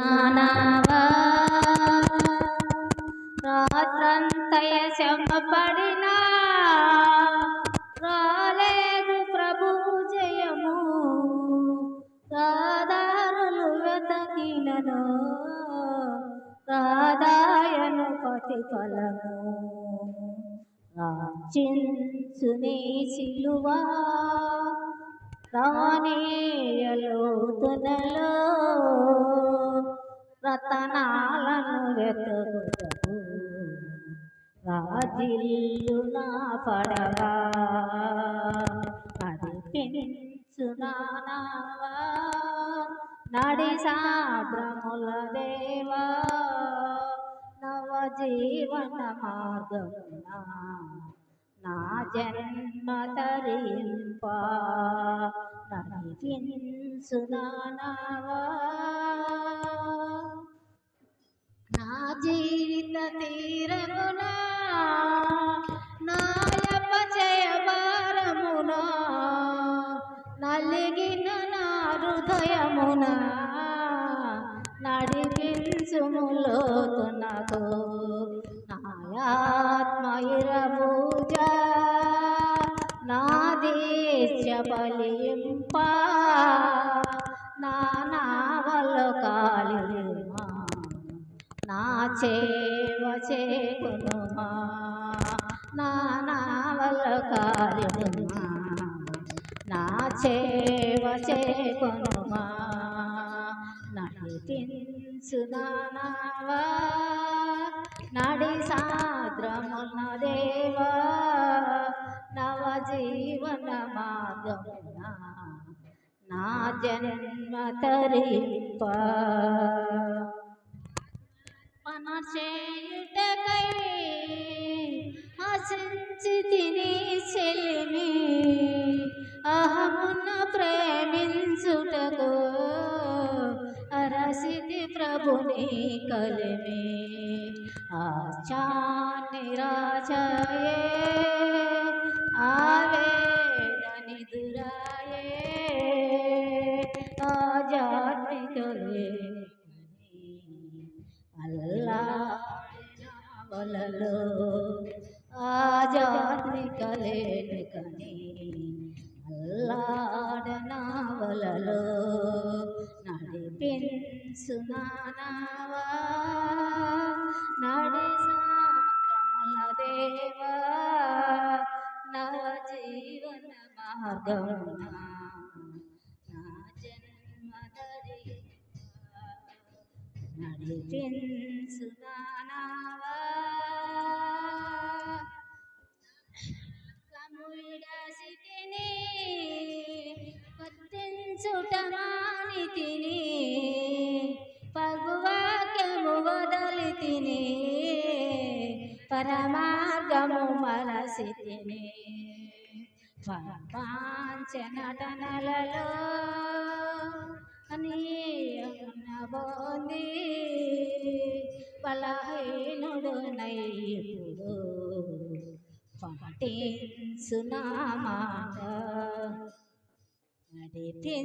నానావా రాత్రంతయ శ్రమపడినా రాలేదు ప్రభు జయము. రాదారులు వెతకినను రాదాయను ప్రతిఫలము రాచించునే సిలువా రాణీయలోతునలో రతనాలను వెతుకుటకు రాజిల్లు నా పడవా. నడిపించు నానావా నడి సాబ్రముల దేవా. నవ జీవన మార్గమునా. నా జన్మ తరింప. నడిపించు నానావా జీవిత తీరమునా? నాయప జయభారమునా నలిగిన నా హృదయమునా? నడిపించుములోతునకు నాయాత్మయురభూజ నా దేశ బలింప నా నావలు నా చేవ వచ్చే నానావల నావల నా చేవ చేకునుమా? నడిపించు నానావా నడి సాద్రమున్న దేవా? నవ జీవన మార్గమున నా జన్మ తరింప? చేయుటకై హసించి తిని చెలిమి. అహమున ప్రేమించుటకు అరసితి ప్రభుని కలిమి. ఆచాని రాజయే అల్లావలలో ఆజాత్మికలేని కని అల్లాడనావలలో నడిపించు నానావా నడిసాగ్రముల దేవా నవ జీవన మార్గమున? నా చుటమాని తిని పగువాక్యము వదలి తిని పరమార్గము మనసి తిని పంచనటనలలో నటనలలో బోంది బలహీనుడు నైపుడు పఠించు నా నడిపి